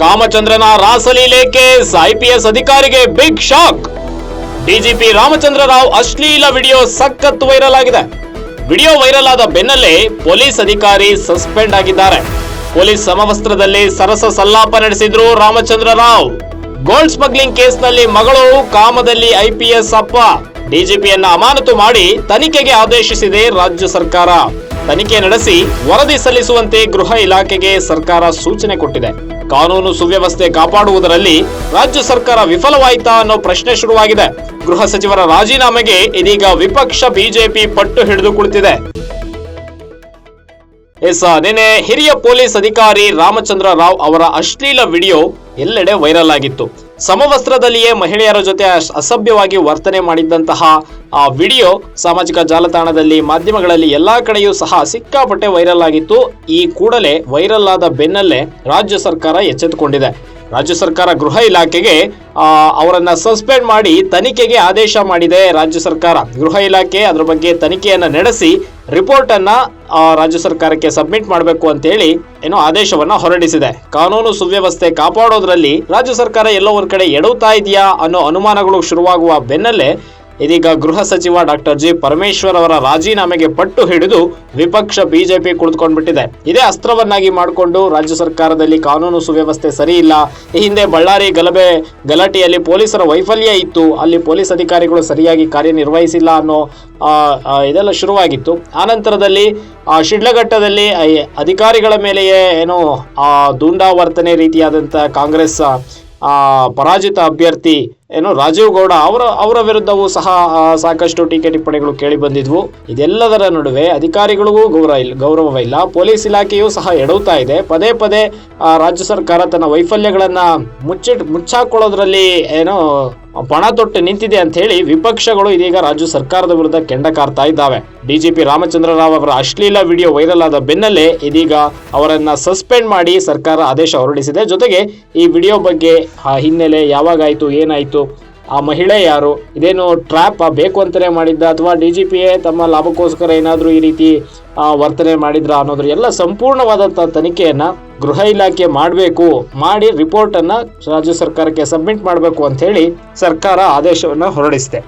ಕಾಮಚಂದ್ರನ ರಾಸಲೀಲೆ case IPS ಅಧಿಕಾರಿಗೆ big shock DGP Ramachandra Rao ಅಶ್ಲೀಲ ವಿಡಿಯೋ ಸಖತ್ ವೈರಲ್ ಆಗಿದೆ. ವಿಡಿಯೋ ವೈರಲ್ ಆದ ಬೆನ್ನಲ್ಲೇ ಪೊಲೀಸ್ ಅಧಿಕಾರಿ ಸಸ್ಪೆಂಡ್ ಆಗಿದ್ದಾರೆ. ಪೊಲೀಸ್ ಸಮವಸ್ತ್ರದಲ್ಲಿ ಸರಸ ಸಲ್ಲಾಪ ನಡೆಸಿದ್ರು ರಾಮಚಂದ್ರ ರಾವ್ ಗೋಲ್ಡ್ ಸ್ಮಗ್ಲಿಂಗ್ ಕೇಸ್ನಲ್ಲಿ ಮಗಳು ಕಾಮದಲ್ಲಿ ಐಪಿಎಸ್ ಅಪ್ಪ. ಡಿಜಿಪಿಯನ್ನ ಅಮಾನತು ಮಾಡಿ ತನಿಖೆಗೆ ಆದೇಶಿಸಿದೆ ರಾಜ್ಯ ಸರ್ಕಾರ. ತನಿಖೆ ನಡೆಸಿ ವರದಿ ಸಲ್ಲಿಸುವಂತೆ ಗೃಹ ಇಲಾಖೆಗೆ ಸರ್ಕಾರ ಸೂಚನೆ ಕೊಟ್ಟಿದೆ. ಕಾನೂನು ಸುವ್ಯವಸ್ಥೆ ಕಾಪಾಡುವುದರಲ್ಲಿ ರಾಜ್ಯ ಸರ್ಕಾರ ವಿಫಲವಾಯಿತಾ ಅನ್ನೋ ಪ್ರಶ್ನೆ ಶುರುವಾಗಿದೆ. ಗೃಹ ಸಚಿವರ ರಾಜೀನಾಮೆಗೆ ಇದೀಗ ವಿಪಕ್ಷ ಬಿಜೆಪಿ ಪಟ್ಟು ಹಿಡಿದು ಕುಳಿತಿದೆ. ಎಸ್ ನಿನ್ನೆ ಹಿರಿಯ ಪೊಲೀಸ್ ಅಧಿಕಾರಿ ರಾಮಚಂದ್ರ ರಾವ್ ಅವರ ಅಶ್ಲೀಲ ವಿಡಿಯೋ ಎಲ್ಲೆಡೆ ವೈರಲ್ ಆಗಿತ್ತು. ಸಮವಸ್ತ್ರದಲ್ಲಿಯೇ ಮಹಿಳೆಯರ ಜೊತೆ ಅಸ್- ಅಸಭ್ಯವಾಗಿ ವರ್ತನೆ ಮಾಡಿದ್ದಂತಹ ಆ ವಿಡಿಯೋ ಸಾಮಾಜಿಕ ಜಾಲತಾಣದಲ್ಲಿ ಮಾಧ್ಯಮಗಳಲ್ಲಿ ಎಲ್ಲಾ ಕಡೆಯೂ ಸಹ ಸಿಕ್ಕಾಪಟ್ಟೆ ವೈರಲ್ ಆಗಿತ್ತು. ಈ ಕೂಡಲೇ ವೈರಲ್ ಆದ ಬೆನ್ನಲ್ಲೇ ರಾಜ್ಯ ಸರ್ಕಾರ ಎಚ್ಚೆತ್ತುಕೊಂಡಿದೆ. ರಾಜ್ಯ ಸರ್ಕಾರ ಗೃಹ ಇಲಾಖೆಗೆ ಅವರನ್ನು ಸಸ್ಪೆಂಡ್ ಮಾಡಿ ತನಿಖೆಗೆ ಆದೇಶ ಮಾಡಿದೆ ರಾಜ್ಯ ಸರ್ಕಾರ. ಗೃಹ ಇಲಾಖೆ ಅದರ ಬಗ್ಗೆ ತನಿಖೆಯನ್ನ ನಡೆಸಿ ರಿಪೋರ್ಟ್ ಅನ್ನ ರಾಜ್ಯ ಸರ್ಕಾರಕ್ಕೆ ಸಬ್ಮಿಟ್ ಮಾಡಬೇಕು ಅಂತೇಳಿ ಏನೋ ಆದೇಶವನ್ನ ಹೊರಡಿಸಿದೆ. ಕಾನೂನು ಸುವ್ಯವಸ್ಥೆ ಕಾಪಾಡೋದ್ರಲ್ಲಿ ರಾಜ್ಯ ಸರ್ಕಾರ ಎಲ್ಲೋ ಒಂದ್ ಕಡೆ ಎಡವುತ್ತಾ ಇದೆಯಾ ಅನ್ನೋ ಅನುಮಾನಗಳು ಶುರುವಾಗುವ ಬೆನ್ನಲ್ಲೇ ಇದೀಗ ಗೃಹ ಸಚಿವ ಡಾಕ್ಟರ್ ಜಿ ಪರಮೇಶ್ವರ್ ಅವರ ರಾಜೀನಾಮೆಗೆ ಪಟ್ಟು ಹಿಡಿದು ವಿಪಕ್ಷ ಬಿಜೆಪಿ ಕುಳಿತುಕೊಂಡ್ಬಿಟ್ಟಿದೆ. ಇದೇ ಅಸ್ತ್ರವನ್ನಾಗಿ ಮಾಡಿಕೊಂಡು ರಾಜ್ಯ ಸರ್ಕಾರದಲ್ಲಿ ಕಾನೂನು ಸುವ್ಯವಸ್ಥೆ ಸರಿ ಇಲ್ಲ. ಈ ಹಿಂದೆ ಬಳ್ಳಾರಿ ಗಲಭೆ ಗಲಾಟೆಯಲ್ಲಿ ಪೊಲೀಸರ ವೈಫಲ್ಯ ಇತ್ತು. ಅಲ್ಲಿ ಪೊಲೀಸ್ ಅಧಿಕಾರಿಗಳು ಸರಿಯಾಗಿ ಕಾರ್ಯನಿರ್ವಹಿಸಿಲ್ಲ ಅನ್ನೋ ಇದೆಲ್ಲ ಶುರುವಾಗಿತ್ತು. ಆನಂತರದಲ್ಲಿ ಶಿಡ್ಲಘಟ್ಟದಲ್ಲಿ ಅಧಿಕಾರಿಗಳ ಮೇಲೆಯೇ ಏನೋ ದುಂಡಾವರ್ತನೆ ರೀತಿಯಾದಂಥ ಕಾಂಗ್ರೆಸ್ ಪರಾಜಿತ ಅಭ್ಯರ್ಥಿ ಏನು ರಾಜೀವ್ ಗೌಡ ಅವರ ಅವರ ವಿರುದ್ಧವೂ ಸಹ ಸಾಕಷ್ಟು ಟೀಕೆ ಟಿಪ್ಪಣಿಗಳು ಕೇಳಿ ಬಂದಿದ್ವು. ಇದೆಲ್ಲದರ ನಡುವೆ ಅಧಿಕಾರಿಗಳಿಗೂ ಗೌರವ ಇಲ್ಲ. ಗೌರವವಿಲ್ಲ ಪೊಲೀಸ್ ಇಲಾಖೆಯೂ ಸಹ ಎಡವುತ್ತಾ ಇದೆ. ಪದೇ ಪದೇ ರಾಜ್ಯ ಸರ್ಕಾರ ತನ್ನ ವೈಫಲ್ಯಗಳನ್ನ ಮುಚ್ಚಿಟ್, ಮುಚ್ಚಾಕೊಳ್ಳೋದ್ರಲ್ಲಿ ಏನೋ ಪಣ ತೊಟ್ಟು ನಿಂತಿದೆ ಅಂತ ಹೇಳಿ ವಿಪಕ್ಷಗಳು ಇದೀಗ ರಾಜ್ಯ ಸರ್ಕಾರದ ವಿರುದ್ಧ ಕೆಂಡ ಕಾರ್ತಾ ಇದ್ದಾವೆ. ಡಿಜಿಪಿ ರಾಮಚಂದ್ರ ರಾವ್ ಅವರ ಅಶ್ಲೀಲ ವಿಡಿಯೋ ವೈರಲ್ ಆದ ಬೆನ್ನಲ್ಲೇ ಇದೀಗ ಅವರನ್ನ ಸಸ್ಪೆಂಡ್ ಮಾಡಿ ಸರ್ಕಾರ ಆದೇಶ ಹೊರಡಿಸಿದೆ. ಜೊತೆಗೆ ಈ ವಿಡಿಯೋ ಬಗ್ಗೆ, ಆ, ಹಿನ್ನೆಲೆ ಯಾವಾಗಾಯ್ತು, ಏನಾಯ್ತು ಆ ಮಹಿಳೆ ಯಾರು? ಇದೇನು ಟ್ರ್ಯಾಪ್ ಬೇಕು ಅಂತಲೇ ಮಾಡಿದ್ದ ಅಥವಾ ಡಿ ಜಿ ಪಿಯೇ ತಮ್ಮ ಲಾಭಕ್ಕೋಸ್ಕರ ಏನಾದರೂ ಈ ರೀತಿ ವರ್ತನೆ ಮಾಡಿದ್ರ ಅನ್ನೋದ್ರ ಎಲ್ಲ ಸಂಪೂರ್ಣವಾದಂಥ ತನಿಖೆಯನ್ನು ಗೃಹ ಇಲಾಖೆ ಮಾಡಬೇಕು. ಮಾಡಿ ರಿಪೋರ್ಟನ್ನು ರಾಜ್ಯ ಸರ್ಕಾರಕ್ಕೆ ಸಬ್ಮಿಟ್ ಮಾಡಬೇಕು ಅಂತ ಹೇಳಿ ಸರ್ಕಾರ ಆದೇಶವನ್ನು ಹೊರಡಿಸಿದೆ.